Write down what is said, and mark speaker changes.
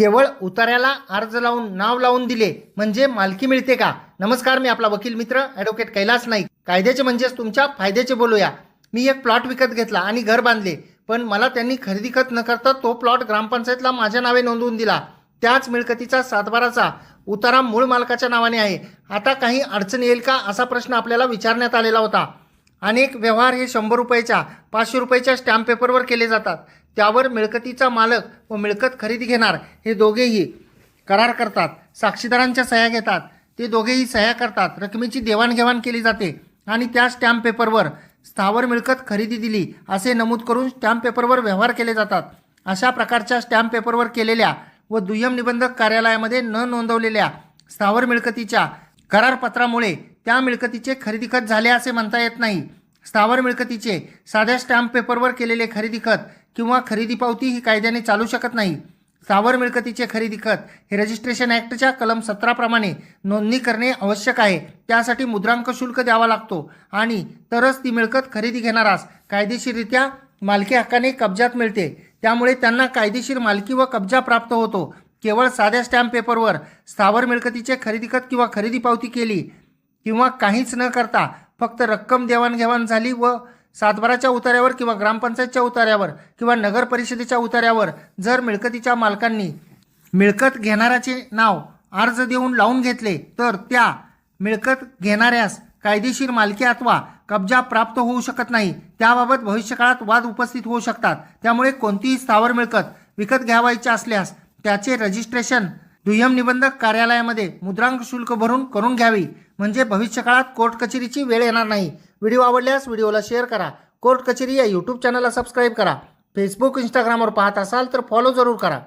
Speaker 1: केवळ उतार्याला अर्ज लावून नाव लावून दिले म्हणजे मालकी मिळते का? नमस्कार मी आपला वकील मित्र ॲडव्होकेट कैलास नाईक. कायद्याचे म्हणजेच तुमच्या फायद्याचे बोलूया. मी एक प्लॉट विकत घेतला आणि घर बांधले पण मला त्यांनी खरेदी खत न करता तो प्लॉट ग्रामपंचायतला माझ्या नावे नोंदवून दिला. त्याच मिळकतीचा सातबाराचा उतारा मूळ मालकाच्या नावाने आहे. आता काही अडचण येईल का असा प्रश्न आपल्याला विचारण्यात आलेला होता. अनेक व्यवहार हे शंभर रुपयाच्या पाचशे रुपयाच्या स्टॅम्प पेपरवर केले जातात. त्यावर मिळकतीचा मालक व मिळकत खरेदी घेणार हे दोघेही करार करतात साक्षीदारांच्या सह्या घेतात. ते दोघेही सह्या करतात. रकमेची देवाणघेवाण केली जाते आणि त्या स्टॅम्प पेपरवर स्थावर मिळकत खरेदी दिली असे नमूद करून स्टॅम्प पेपरवर व्यवहार केले जातात. अशा प्रकारच्या स्टॅम्प पेपरवर केलेल्या व दुय्यम निबंधक कार्यालयामध्ये न नोंदवलेल्या स्थावर मिळकतीच्या करारपत्रामुळे त्या मिळकतीचे खरेदी खत झाले असे म्हणता येत नाही. स्थावर मिळकतीचे साध्या स्टॅम्प पेपरवर केलेले खरेदी खत किंवा खरेदी पावती ही कायद्याने चालू शकत नाही. स्थावर मिळकतीचे खरेदी खत हे रजिस्ट्रेशन ॲक्टच्या कलम सतराप्रमाणे नोंदणी करणे आवश्यक आहे. त्यासाठी मुद्रांक शुल्क द्यावा लागतो आणि तरच ती मिळकत खरेदी घेणारास कायदेशीररित्या मालकी हक्काने कब्जात मिळते. त्यामुळे त्यांना कायदेशीर मालकी व कब्जा प्राप्त होतो. केवळ साध्या स्टॅम्प पेपरवर स्थावर मिळकतीचे खरेदी खत किंवा खरेदी पावती केली किंवा काहीच न करता फक्त रक्कम देवाणघेवाण झाली व सातबाराच्या उतार्यावर किंवा ग्रामपंचायतच्या उतार्यावर किंवा नगर परिषदेच्या उतार्यावर जर मिळकतीच्या मालकांनी मिळकत घेणाऱ्याचे नाव अर्ज देऊन लावून घेतले तर त्या मिळकत घेणाऱ्यास कायदेशीर मालकी अथवा कब्जा प्राप्त होऊ शकत नाही. त्याबाबत भविष्यकाळात वाद उपस्थित होऊ शकतात. त्यामुळे कोणतीही स्थावर मिळकत विकत घ्यावायची असल्यास त्याचे रजिस्ट्रेशन दुय्यम निबंधक कार्यालयामध्ये मुद्रांक शुल्क भरून करून घ्यावी. म्हणजे भविष्यकाळात कोर्ट कचेरीची वेळ येणार नाही. व्हिडिओ आवडल्यास व्हिडिओला शेअर करा. कोर्ट कचेरी या यूट्यूब चॅनलला सबस्क्राईब करा. फेसबुक इंस्टाग्रामवर पाहत असाल तर फॉलो जरूर करा.